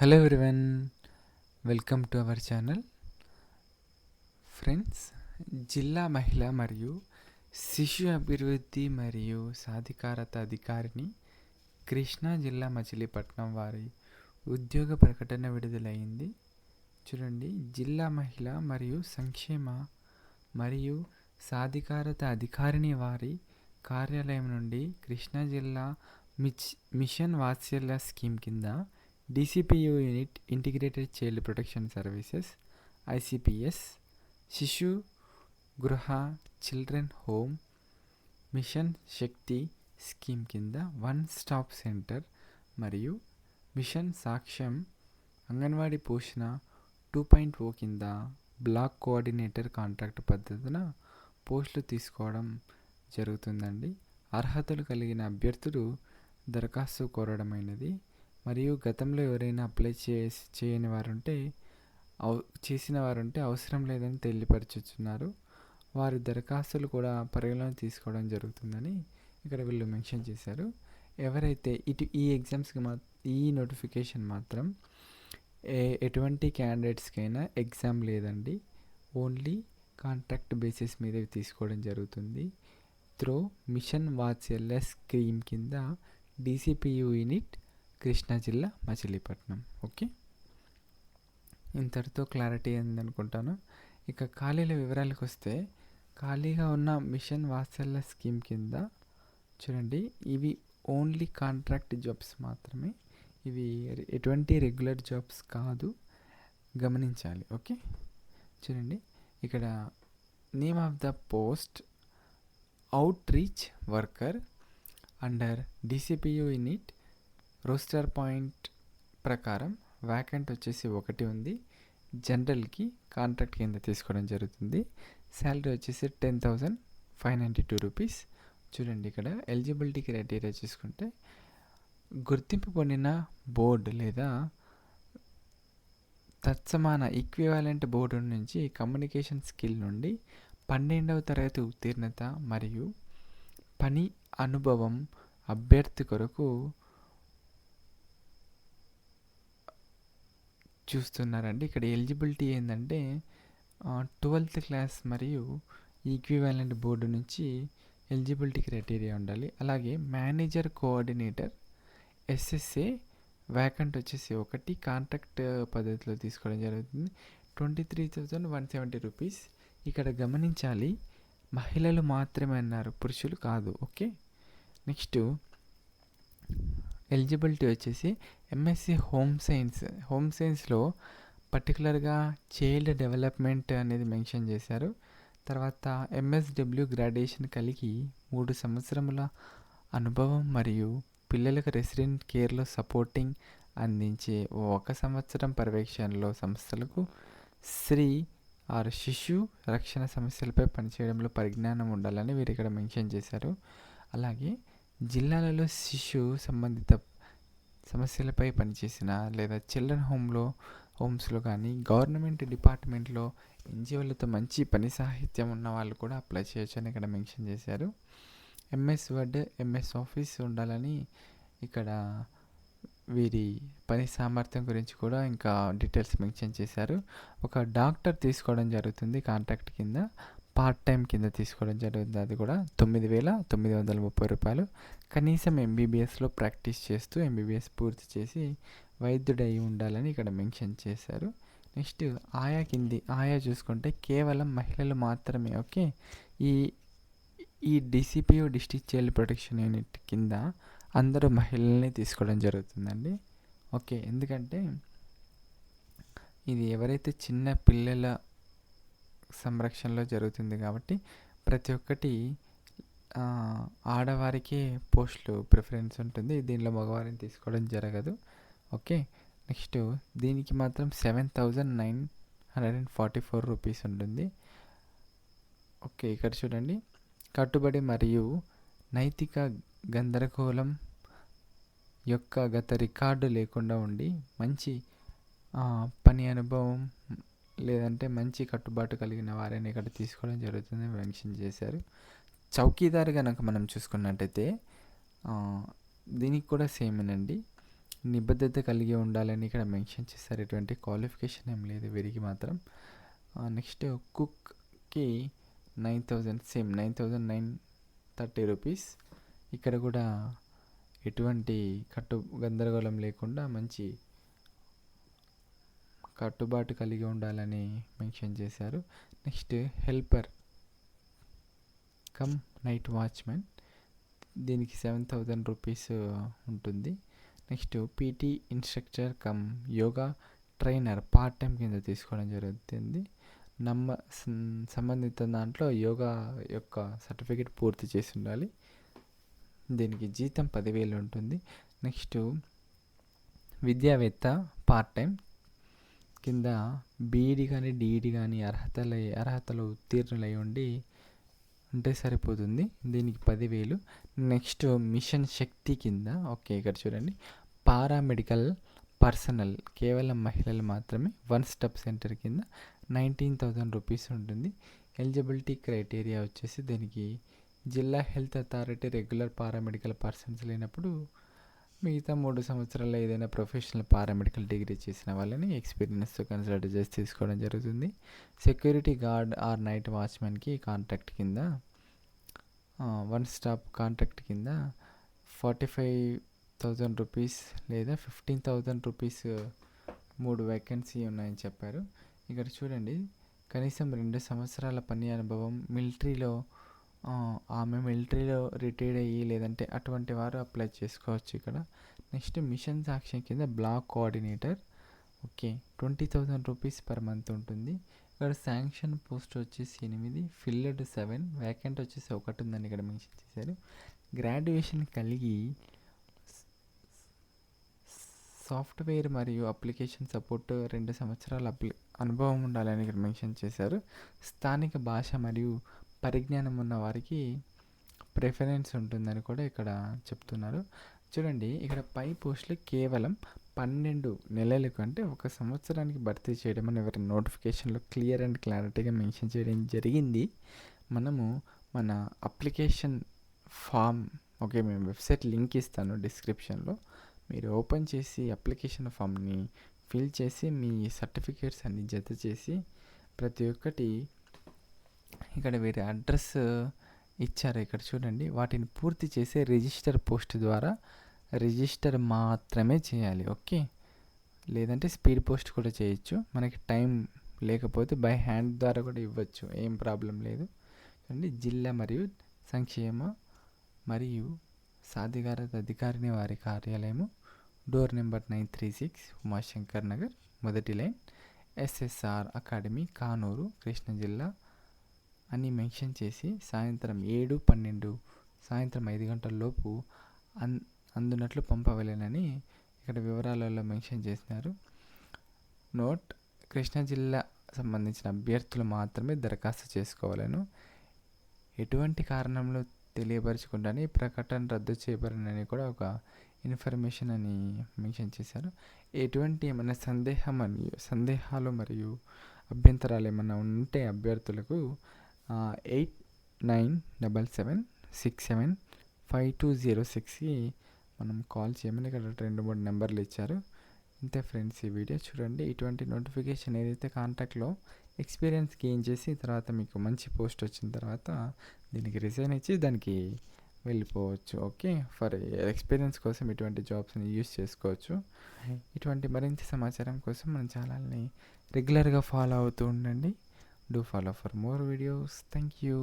Hello everyone welcome to our channel friends జిల్లా మహిళ మరియు శిశు అభివృద్ధి మరియు సాధికారత అధికారిని కృష్ణా జిల్లా మచిలీపట్నం వారి ఉద్యోగ ప్రకటన విడుదలైంది. చూడండి జిల్లా మహిళ మరియు సంక్షేమ మరియు సాధికారత అధికారిని వారి కార్యాలయం నుండి కృష్ణా జిల్లా మిచ్ మిషన్ వాత్సల్య స్కీమ్ కింద DCPU unit integrated child protection services ICPS శిశు గృహ children home mission Shakti scheme కింద వన్ స్టాప్ సెంటర్ మరియు మిషన్ సాక్ష్యం అంగన్వాడీ పోషణ టూ పాయింట్ ఓ కింద బ్లాక్ కోఆర్డినేటర్ కాంట్రాక్ట్ పద్ధతిన పోస్టులు తీసుకోవడం జరుగుతుందండి. అర్హతలు కలిగిన అభ్యర్థులు దరఖాస్తు కోరడమైనది మరియు గతంలో ఎవరైనా అప్లై చే చేయని వారుంటే అవ చేసిన వారుంటే అవసరం లేదని తెలియపరచుచున్నారు. వారి దరఖాస్తులు కూడా పరిగణన తీసుకోవడం జరుగుతుందని ఇక్కడ వీళ్ళు మెన్షన్ చేశారు. ఎవరైతే ఇటు ఈ ఎగ్జామ్స్కి మా ఈ నోటిఫికేషన్ మాత్రం ఏ ఎటువంటి క్యాండిడేట్స్కైనా ఎగ్జామ్ లేదండి. ఓన్లీ కాంట్రాక్ట్ బేసిస్ మీద తీసుకోవడం జరుగుతుంది. త్రో మిషన్ వాత్సల్య స్కీమ్ కింద డీసీపీయూ యూనిట్ కృష్ణా జిల్లా మచిలీపట్నం. ఓకే? ఇంతటితో క్లారిటీ అనుకుంటాను ఇక ఖాళీల వివరాలకు వస్తే ఖాళీగా ఉన్న మిషన్ వాత్సల్య స్కీమ్ కింద చూడండి ఇవి ఓన్లీ కాంట్రాక్ట్ జాబ్స్ మాత్రమే. ఇవి ఎటువంటి రెగ్యులర్ జాబ్స్ కాదు. గమనించాలి ఓకే? చూడండి ఇక్కడ name of the post outreach worker under DCPU unit roster point ప్రకారం వ్యాకెంట్ వచ్చేసి ఒకటి ఉంది. జనరల్కి కాంట్రాక్ట్ కింద తీసుకోవడం జరుగుతుంది. శాలరీ వచ్చేసి ten thousand five ninety two rupees. చూడండి ఇక్కడ ఎలిజిబిలిటీ క్రైటీరియా చూసుకుంటే గుర్తింపు పొందిన బోర్డు లేదా తత్సమాన ఈక్వివాలెంట్ బోర్డు నుంచి కమ్యూనికేషన్ స్కిల్ నుండి పన్నెండవ తరగతి ఉత్తీర్ణత మరియు పని అనుభవం అభ్యర్థి కొరకు చూస్తున్నారండి. ఇక్కడ ఎలిజిబిలిటీ ఏంటంటే ట్వెల్త్ క్లాస్ మరియు ఈక్వివాలెంట్ బోర్డు నుంచి ఎలిజిబిలిటీ క్రైటీరియా ఉండాలి. అలాగే మేనేజర్ కోఆర్డినేటర్ ఎస్ఎస్ఏ వ్యాకెంట్ వచ్చేసి ఒకటి కాంట్రాక్ట్ పద్ధతిలో తీసుకోవడం జరుగుతుంది. Twenty three thousand one seventy rupees. ఇక్కడ గమనించాలి మహిళలు మాత్రమే అన్నారు పురుషులు కాదు. ఓకే? నెక్స్ట్ ఎలిజిబిలిటీ వచ్చేసి ఎంఎస్సి హోమ్ సైన్స్ హోమ్ సైన్స్లో పర్టికులర్గా చైల్డ్ డెవలప్మెంట్ అనేది మెన్షన్ చేశారు. తర్వాత ఎంఎస్డబ్ల్యూ గ్రాడ్యుయేషన్ కలిగి మూడు సంవత్సరముల అనుభవం మరియు పిల్లలకు రెసిడెంట్ కేర్లో సపోర్టింగ్ అందించే ఒక సంవత్సరం పర్యవేక్షణలో సంస్థలకు స్త్రీ ఆరు శిశు రక్షణ సమస్యలపై పనిచేయడంలో పరిజ్ఞానం ఉండాలని వీరు ఇక్కడ మెన్షన్ చేశారు. అలాగే జిల్లాలలో శిశు సంబంధిత సమస్యలపై పనిచేసిన లేదా చిల్డ్రన్ హోమ్లో హోమ్స్లో కానీ గవర్నమెంట్ డిపార్ట్మెంట్లో ఎన్జిఓలతో మంచి పని సాహిత్యం ఉన్న వాళ్ళు కూడా అప్లై చేయొచ్చు అని ఇక్కడ మెన్షన్ చేశారు. ఎంఎస్ వర్డ్ ఎంఎస్ ఆఫీస్ ఉండాలని ఇక్కడ వీరి పని సామర్థ్యం గురించి కూడా ఇంకా డీటెయిల్స్ మెన్షన్ చేశారు. ఒక డాక్టర్ తీసుకోవడం జరుగుతుంది కాంట్రాక్ట్ కింద. పార్ట్ టైం కింద తీసుకోవడం జరుగుతుంది. అది కూడా తొమ్మిది వేల తొమ్మిది వందల ముప్పై రూపాయలు. కనీసం ఎంబీబీఎస్లో ప్రాక్టీస్ చేస్తూ ఎంబీబీఎస్ పూర్తి చేసి వైద్యుడై ఉండాలని ఇక్కడ మెన్షన్ చేశారు. నెక్స్ట్ ఆయా కింది ఆయా చూసుకుంటే కేవలం మహిళలు మాత్రమే ఓకే? ఈ ఈ DCPO district child protection unit కింద అందరూ మహిళల్ని తీసుకోవడం జరుగుతుందండి. ఓకే ఎందుకంటే ఇది ఎవరైతే చిన్న పిల్లల సంరక్షణలో జరుగుతుంది కాబట్టి ప్రతి ఒక్కటి ఆడవారికే పోస్టులు ప్రిఫరెన్స్ ఉంటుంది. దీనిలో మగవారిని తీసుకోవడం జరగదు. ఓకే? నెక్స్ట్ దీనికి మాత్రం seven thousand nine hundred and forty four rupees ఉంటుంది. ఓకే ఇక్కడ చూడండి. కట్టుబడి మరియు నైతిక గందరగోళం యొక్క గత రికార్డు లేకుండా ఉండి మంచి పని అనుభవం లేదంటే మంచి కట్టుబాటు కలిగిన వారిని ఇక్కడ తీసుకోవడం జరుగుతుంది మెన్షన్ చేశారు. చౌకీదార్ కనుక మనం చూసుకున్నట్టయితే దీనికి కూడా సేమేనండి నిబద్ధత కలిగి ఉండాలని ఇక్కడ మెన్షన్ చేస్తారు ఎటువంటి క్వాలిఫికేషన్ ఏం లేదు వీరికి మాత్రం. నెక్స్ట్ కుక్కి nine thousand same nine thousand nine thirty rupees. ఇక్కడ కూడా ఎటువంటి కట్టు గందరగోళం లేకుండా మంచి కట్టుబాటు కలిగి ఉండాలని మెన్షన్ చేశారు. Next helper. Cum night watchman. దీనికి సెవెన్ థౌజండ్ రూపీస్ ఉంటుంది. Next PT instructor cum yoga trainer part time కింద తీసుకోవడం జరుగుతుంది. నమ్మ సంబంధిత దాంట్లో యోగా యొక్క సర్టిఫికేట్ పూర్తి చేసి ఉండాలి. దీనికి జీతం పదివేలు ఉంటుంది. నెక్స్ట్ విద్యావేత్త పార్ట్ టైం. కింద బీఈడి కానీ డిఈడి కానీ అర్హతలు అర్హతలు ఉత్తీర్ణులై ఉండి ఉంటే సరిపోతుంది. దీనికి పదివేలు. నెక్స్ట్ మిషన్ శక్తి కింద ఓకే ఇక్కడ చూడండి. పారామెడికల్ పర్సనల్ కేవలం మహిళలు మాత్రమే వన్ స్టెప్ సెంటర్ కింద నైన్టీన్ థౌజండ్ రూపీస్ ఉంటుంది. ఎలిజిబిలిటీ క్రైటీరియా వచ్చేసి దీనికి జిల్లా health authority regular paramedical persons లేనప్పుడు మిగతా మూడు సంవత్సరాల్లో ఏదైనా ప్రొఫెషనల్ పారామెడికల్ డిగ్రీ చేసిన వాళ్ళని ఎక్స్పీరియన్స్తో కన్సల్ట్ చేసి తీసుకోవడం జరుగుతుంది. సెక్యూరిటీ గార్డ్ ఆర్ నైట్ వాచ్మెన్కి కాంట్రాక్ట్ కింద వన్ స్టాప్ కాంట్రాక్ట్ కింద ఫార్టీ ఫైవ్ థౌజండ్ రూపీస్ లేదా ఫిఫ్టీన్ థౌజండ్ రూపీస్ మూడు వేకెన్సీ ఉన్నాయని చెప్పారు. ఇక్కడ చూడండి కనీసం రెండు సంవత్సరాల పని అనుభవం మిలిటరీలో ఆమె మిలిటరీలో రిటైర్డ్ అయ్యి లేదంటే అటువంటి వారు అప్లై చేసుకోవచ్చు ఇక్కడ. నెక్స్ట్ మిషన్ సాక్ష్యం కింద block coordinator okay twenty thousand rupees per month ఉంటుంది. ఇక్కడ శాంక్షన్ పోస్ట్ వచ్చేసి ఎనిమిది ఫిల్డ్ సెవెన్ వ్యాకెంట్ వచ్చేసి ఒకటి ఉందని ఇక్కడ మెన్షన్ చేశారు. గ్రాడ్యుయేషన్ కలిగి సాఫ్ట్వేర్ మరియు అప్లికేషన్ సపోర్ట్ రెండు సంవత్సరాల అప్లి అనుభవం ఉండాలని ఇక్కడ మెన్షన్ చేశారు. స్థానిక భాష మరియు పరిజ్ఞానం ఉన్న వారికి ప్రిఫరెన్స్ ఉంటుందని కూడా ఇక్కడ చెప్తున్నారు. చూడండి ఇక్కడ పై పోస్టులు కేవలం పన్నెండు నెలలకు అంటే ఒక సంవత్సరానికి భర్తీ చేయడం అని ఎవరి నోటిఫికేషన్లో క్లియర్ అండ్ క్లారిటీగా మెన్షన్ చేయడం జరిగింది. మనము మన అప్లికేషన్ ఫామ్ ఓకే మేము వెబ్సైట్ లింక్ ఇస్తాను డిస్క్రిప్షన్లో. మీరు ఓపెన్ చేసి అప్లికేషన్ ఫామ్ని ఫిల్ చేసి మీ సర్టిఫికేట్స్ అన్ని జత చేసి ప్రతి ఒక్కటి ఇక్కడ వీరి అడ్రస్ ఇచ్చారు ఇక్కడ చూడండి. వాటిని పూర్తి చేసే రిజిస్టర్ పోస్ట్ ద్వారా రిజిస్టర్ మాత్రమే చేయాలి. ఓకే? లేదంటే స్పీడ్ పోస్ట్ కూడా చేయొచ్చు. మనకి టైం లేకపోతే బై హ్యాండ్ ద్వారా కూడా ఇవ్వచ్చు. ఏం ప్రాబ్లం లేదు. చూడండి. జిల్లా మరియు సంక్షేమ మరియు సాధికారత అధికారిని వారి కార్యాలయము. Door number nine three six Umashankar Nagar. మొదటి line. SSR academy Kanuru Krishna జిల్లా. అని మెన్షన్ చేసి సాయంత్రం ఏడు పన్నెండు సాయంత్రం ఐదు గంటల లోపు అన్ అందునట్లు పంపవలేనని ఇక్కడ వివరాలలో మెన్షన్ చేసినారు. నోట్ కృష్ణా జిల్లా సంబంధించిన అభ్యర్థులు మాత్రమే దరఖాస్తు చేసుకోవాలను. ఎటువంటి కారణంలో తెలియపరచకుండానే ఈ ప్రకటన రద్దు చేయబడినని కూడా ఒక ఇన్ఫర్మేషన్ అని మెన్షన్ చేశారు. ఎటువంటి ఏమైనా సందేహం మరియు సందేహాలు మరియు అభ్యంతరాలు ఏమైనా ఉంటే అభ్యర్థులకు eight nine double seven six seven five two zero సిక్స్కి మనం కాల్ చేయమని ఇక్కడ రెండు మూడు నెంబర్లు ఇచ్చారు. ఇంతే ఫ్రెండ్స్ ఈ వీడియో చూడండి. ఇటువంటి నోటిఫికేషన్ ఏదైతే కాంటాక్ట్లో ఎక్స్పీరియన్స్ గెయిన్ చేసి తర్వాత మీకు మంచి పోస్ట్ వచ్చిన తర్వాత దీనికి రిజైన్ ఇచ్చి దానికి వెళ్ళిపోవచ్చు. ఓకే? ఫర్ ఎక్స్పీరియన్స్ కోసం ఇటువంటి జాబ్స్ని యూస్ చేసుకోవచ్చు. ఇటువంటి మరింత సమాచారం కోసం మన ఛానల్ని రెగ్యులర్గా ఫాలో అవుతూ ఉండండి. Do follow for more videos thank you